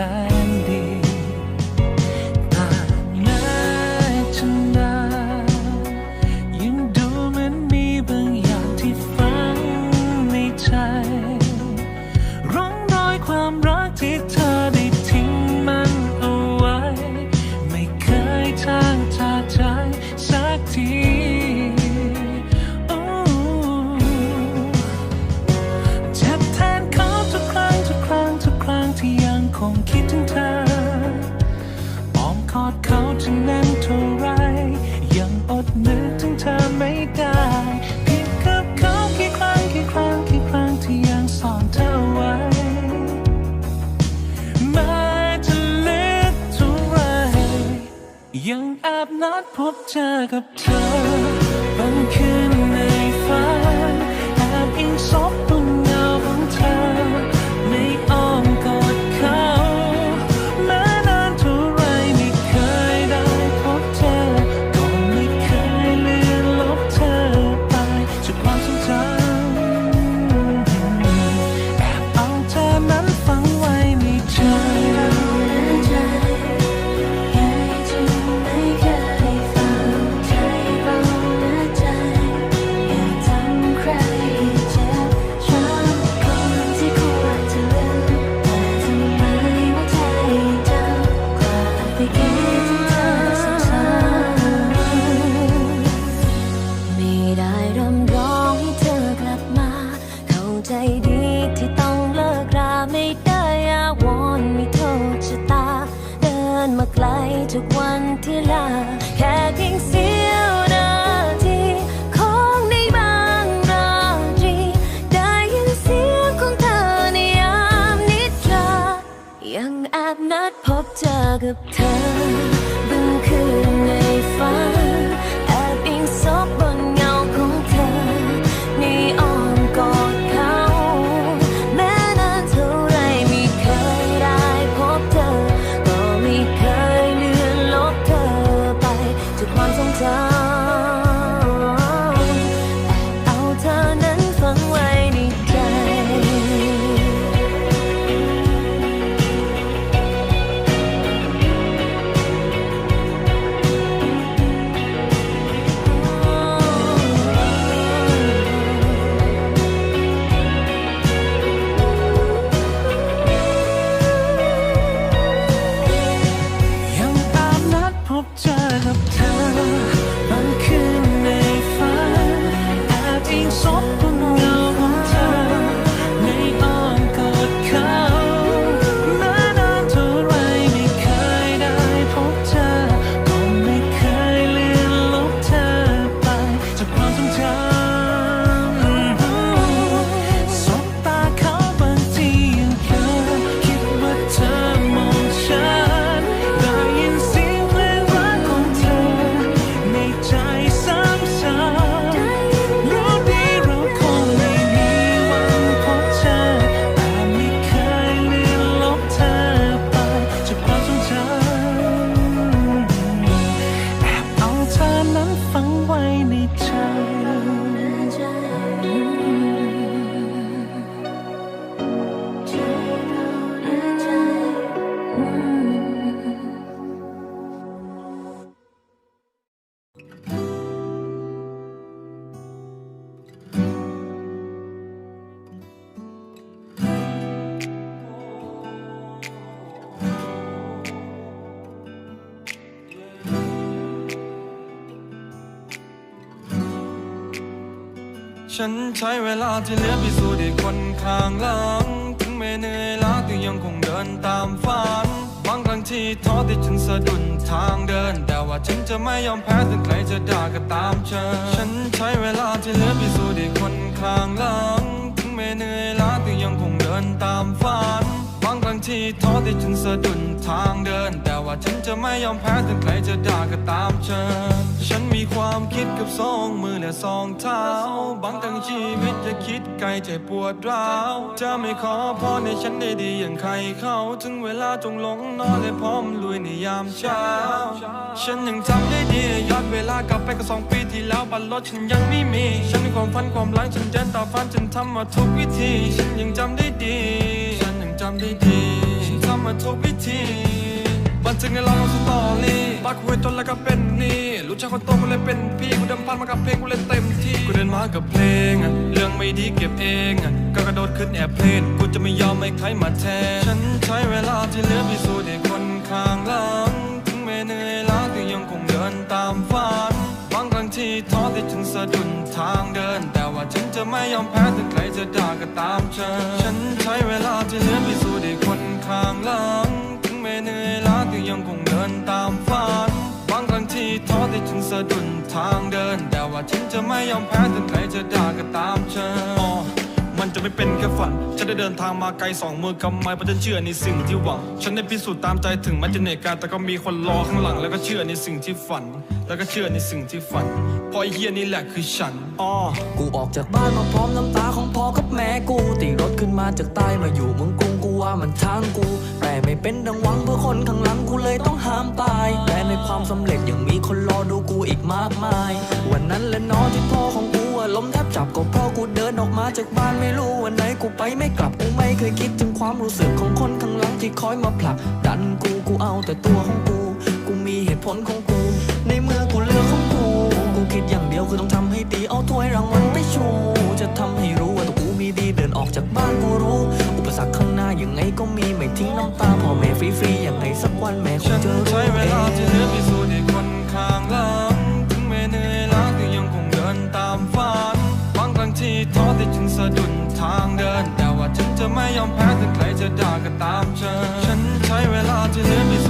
ที่ แอบนัดพบเจอกับเธอบางคืนในฝันแอบอิงซบ ใจดีที่ ฉันใช้เวลาที่เหลือพิสูจน์ให้คนข้างหลัง ถึงแม้เหนื่อยล้าก็ยังคงเดินตามฝัน บางครั้งที่ท้อที่ฉันสะดุดทางเดิน แต่ว่าฉันจะไม่ยอมแพ้ถึงใครจะด่าก็ตามเชิญฉันใช้เวลาที่เหลือพิสูจน์ให้คนข้างหลัง ถึงแม้เหนื่อยล้าก็ยังคงเดินตามฝัน บางครั้งที่ท้อที่ฉันสะดุดทางเดิน แต่ว่าฉันจะไม่ยอมแพ้ถึงใครจะด่าก็ตามเชิญ ฉันมีความคิดกับสองมือและสองเท้า บางทั้งชีวิตจะคิดไกลใจปวดร้าว จะไม่ขอพรให้ฉันได้ดีอย่างใครเขาถึงเวลาจงลงนอนและพร้อมลุยในยามเช้า ฉันยังจำได้ดีย้อนเวลากลับไปก็สองปีที่แล้วบัตรรถฉันยังไม่มี ฉันมีความฝันความหลังฉันเดินต่อฝันฉันทำมาทุกวิธี ฉันยังจำได้ดี ได้ดีฉันทำมาทุกวิธีบันทึกในลองสตอรี่ปักหวยจนแล้วก็เป็นนี่รู้จักคนโตก็เลยเป็นพี่กูเดิมพันมากับเพลงกูเล่นเต็มที่กูเดินมากับเพลงอะเรื่องไม่ดีเก็บเองอะก็กระโดดขึ้นแอบเพลนกูจะไม่ยอมให้ใครมาแทนฉันใช้เวลาที่เหลือพิสูจน์ให้คนข้างหลังถึงแม้เหนื่อยล้าก็ยังคงเดินตามฝันบางครั้งที่ท้อที่ฉันสะดุดางเดิน แต่ว่าฉันจะไม่ยอมแพ้ถึงใครจะด่าก็ตามเธอฉันใช้เวลาที่เหลือพิสูจน์ให้คนข้างหลัง ถึงไม่เหนื่อยล้าก็ยังคงเดินตามฝันบางครั้งที่ท้อที่ฉันสะดุดทางเดิน แต่ว่าฉันจะไม่ยอมแพ้ถึงใครจะด่าก็ตามเชิญอ๋อมัน จะไม่เป็นแค่ฝัน ฉันได้เดินทางมาไกลสองมือกำไม้เพราะฉันเชื่อในสิ่งที่หวัง ฉันได้พิสูจน์ตามใจถึงแม้จะเหนื่อยกายแต่ก็มีคนรอข้างหลัง แล้วก็เชื่อในสิ่งที่ฝัน แล้วก็เชื่อในสิ่งที่ฝันพราะไอเฮียนี่แหละคือฉันอ๋อกูออกจากบ้านมาพร้อมน้ำตาของพ่อกับแม่กูตีรถขึ้นมาจากใต้มาอยู่เมืองกรุงกูว่ามันทางกู แต่ไม่เป็นดังหวังเพื่อคนข้างหลังกูเลยต้องห้ามตายแต่ในความสำเร็จยังมีคนรอดูกูอีกมากมาย วันนั้นและเนอที่พ่อของกู ล้มแทบจับก็เพราะกูเดินออกมาจากบ้านไม่รู้วันไหนกูไปไม่กลับกูไม่เคยคิดถึงความรู้สึกของคนข้างหลังที่คอยมาผลัก ดันกูกูเอาแต่ตัวของกู กูมีเหตุผลของกู ในเมื่อกูเลือกของกู กูคิดอย่างเดียวคือต้องทำให้ดีเอาถ้วยรางวัลไปชู จะทำให้รู้ว่าตัวกูมีดีเดินออกจากบ้านกูรู้ อุปสรรคข้างหน้ายังไงก็มีไม่ทิ้งน้ำตาพ่อแม่ฟรีๆอย่างไงสักวันแม่คงจะรู้ใช้เวเอลาที่เหลือพิสูจน์ให้คนข้าง ตามเชิญฉันใช้เวลาที่เหลือไป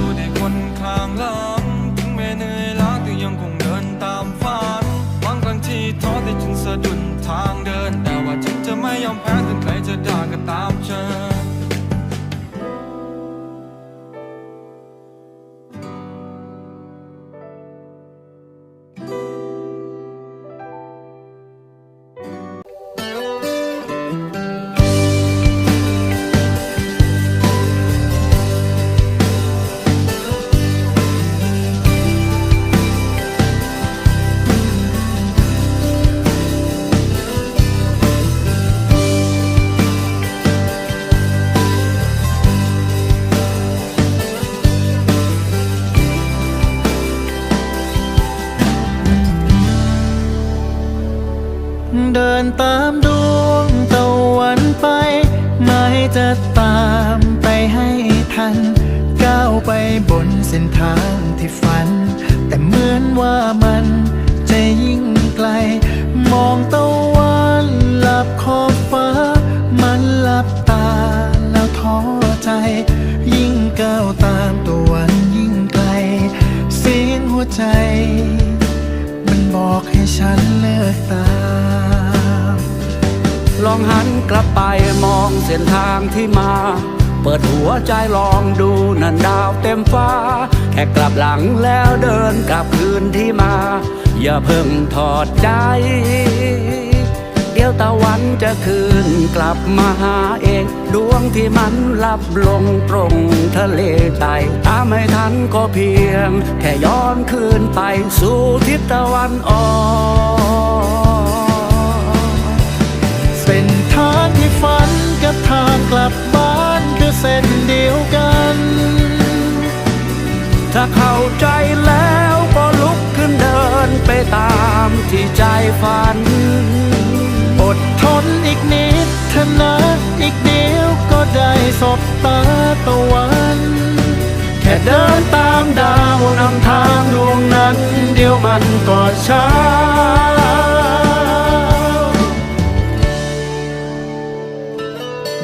นเส้นทางที่ฝัน แต่เหมือนว่ามันจะยิ่งไกล มองตะวันหลับขอบฟ้า มันหลับตาแล้วท้อใจ ยิ่งก้าวตามตะวันยิ่งไกล เสียงหัวใจ มันบอกให้ฉันเลิกตามลองหันกลับไปมองเส้นทางที่มา เปิดหัวใจลองดูนั่นดาวเต็มฟ้า แค่กลับหลังแล้วเดินกลับคืนที่มา อย่าเพิ่งถอดใจ เดี๋ยวตะวันจะคืนกลับมาหาเอง ดวงที่มันลับลงตรงทะเลใต้ตามไม่ทันก็เพียง แค่ย้อนคืนไปสู่ทิศตะวันออกเส้นทางที่ฝันกับทางกลับบ้าน เส้นเดียวกัน ถ้าเข้าใจแล้วก็ลุกขึ้นเดินไปตามที่ใจฝัน อดทนอีกนิดเถอะนะอีกเดียวก็ได้สบตาตะวันแค่เดินตามดาวนำทางดวงนั้น เดียวมันก็ช้า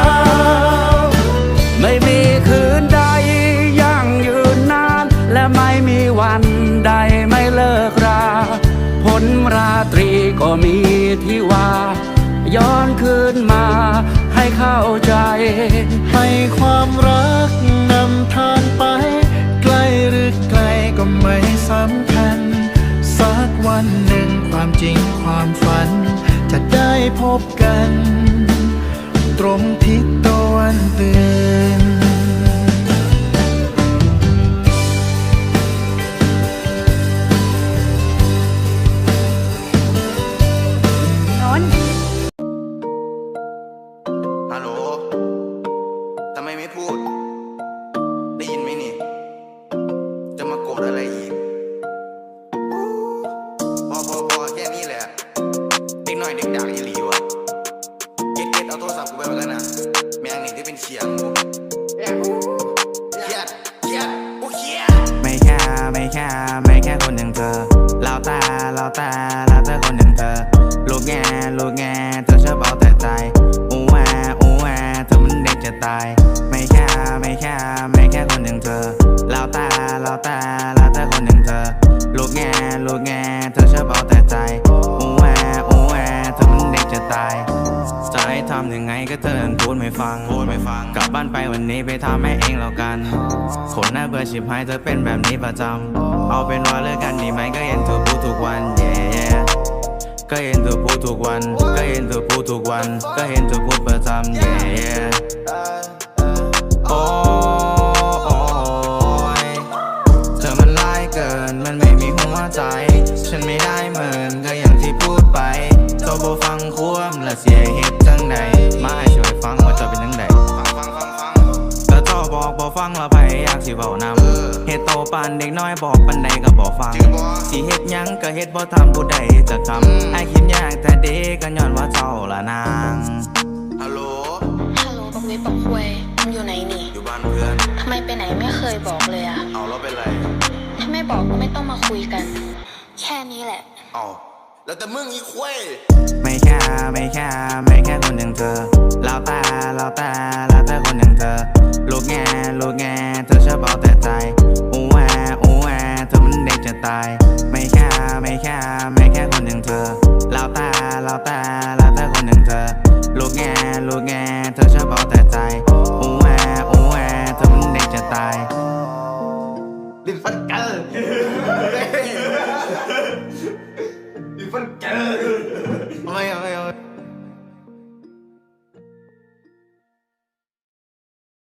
วันหนึ่งความจริงความฝัน จะได้พบกัน ตรงทิศตะวันเตือนฮัลโหลทำไมไม่พูด ได้ยินไหมนี่ จะมาโกรธอะไรอีก จะตาย ไม่แค่ไม่แค่ไม่แค่คนอย่างเธอเราแต่เราแต่เราแต่คนอย่างเธอ ลูกแงลูกแงเธอชอบเอาแต่ใจอูแวอูแวเธอมันเด็กจะตายจะให้ทำยังไงก็เธอนั้นพูดไม่ฟังพูดไม่ฟัง กลับบ้านไปวันนี้ไปทำให้เองแล้วกันคนหน้าเบื่อชิบหายเธอเป็นแบบนี้ประจำเอาเป็นว่าเลิกกันดีไหมก็เห็นเธอพูดทุกวัน yeah yeah ก็เห็นเธอพูดทุกวัน ก็เห็นเธอพูดทุกวัน ก็เห็นเธอพูดประจำ yeah yeah โอ้ยเธอมันร้ายเกิน มันไม่มีหัวใจ ฉันไม่ได้เหมือนก็อย่างที่พูดไปเธอบ่ฟังควมและเสียเหตุจังใดมาให้ช่วยฟังว่าจะเป็นยัง ฟังและไผอยากสิเว้านำเฮ็ดโตปานเด็กน้อยบอกปันใดก็บ่ฟังจริงบ่สิเฮ็ดหยังก็เฮ็ดบ่ทำผู้ใดจะทำไอ้ายคิดยากแต่เด็กก็ย้อนว่าเจ้าละนางฮัลโหลฮัลโหลบักวิบบักควยมึงอยู่ไหนนี่ อยู่บ้านเพื่อนทำไมไปไหนไม่เคยบอกเลยอะเอาแล้วเป็นไรถ้าไม่บอกก็ไม่ต้องมาคุยกัน แค่นี้แหละเอา แล้วแต่มึงอีควยไม่แค่ไม่แค่ไม่แค่คนอย่างเธอเราตาเราตาเราแต่คนอย่างเธอ ลูกแง่ลูกแง่เธอชอบเอาแต่ใจอูแวอูแวเธอมันเด็กจะตาย